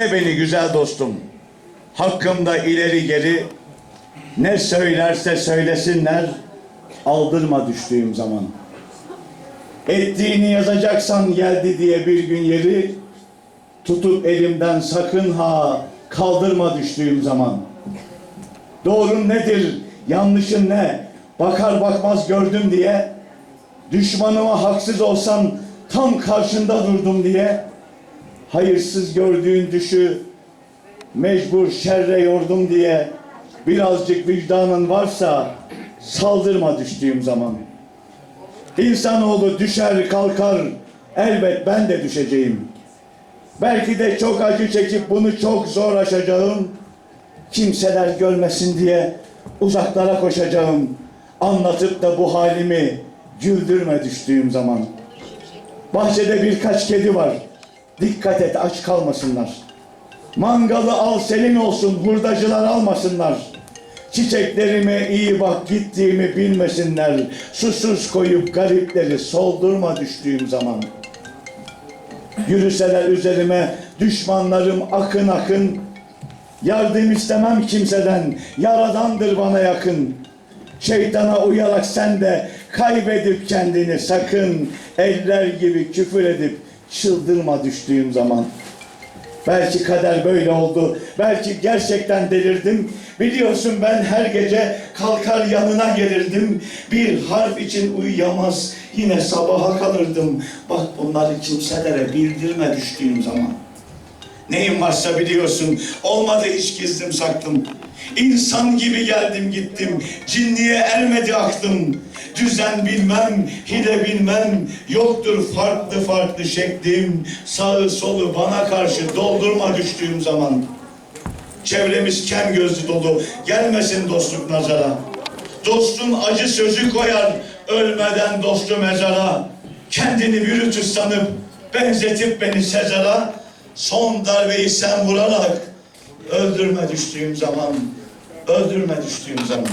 beni güzel dostum. Hakkımda ileri geri ne söylerse söylesinler aldırma düştüğüm zaman. Ettiğini yazacaksan geldi diye bir gün yeri tutup elimden sakın ha kaldırma düştüğüm zaman. Doğrun nedir, yanlışın ne? Bakar bakmaz gördüm diye düşmanıma haksız olsam tam karşında durdum diye hayırsız gördüğün düşü mecbur şerre yordum diye birazcık vicdanın varsa saldırma düştüğüm zaman. İnsanoğlu düşer kalkar elbet ben de düşeceğim. Belki de çok acı çekip bunu çok zor aşacağım. Kimseler görmesin diye uzaklara koşacağım. Anlatıp da bu halimi güldürme düştüğüm zaman. Bahçede birkaç kedi var. Dikkat et aç kalmasınlar. Mangalı al senin olsun hurdacılar almasınlar. Çiçeklerime iyi bak gittiğimi bilmesinler. Susuz koyup garipleri soldurma düştüğüm zaman. Yürüseler üzerime düşmanlarım akın akın. Yardım istemem kimseden, yaradandır bana yakın. Şeytana uyarak sen de kaybedip kendini sakın. Eller gibi küfür edip çıldırma düştüğüm zaman. Belki kader böyle oldu. Belki gerçekten delirdim. Biliyorsun ben her gece kalkar yanına gelirdim. Bir harf için uyuyamaz. Yine sabaha kalırdım. Bak bunları kimselere bildirme düştüğüm zaman. Neyim varsa biliyorsun. Olmadı hiç gizlim saklım. İnsan gibi geldim gittim. Cinliğe ermedi aklım. Düzen bilmem, hile bilmem. Yoktur farklı farklı şeklim. Sağı solu bana karşı doldurma düştüğüm zaman. Çevremiz kem gözlü dolu. Gelmesin dostluk nazara. Dostun acı sözü koyar ölmeden dostu mezara. Kendini Brutus sanıp benzetip beni Sezar'a son darbeyi sen vurarak öldürme düştüğüm zaman öldürme düştüğüm zaman.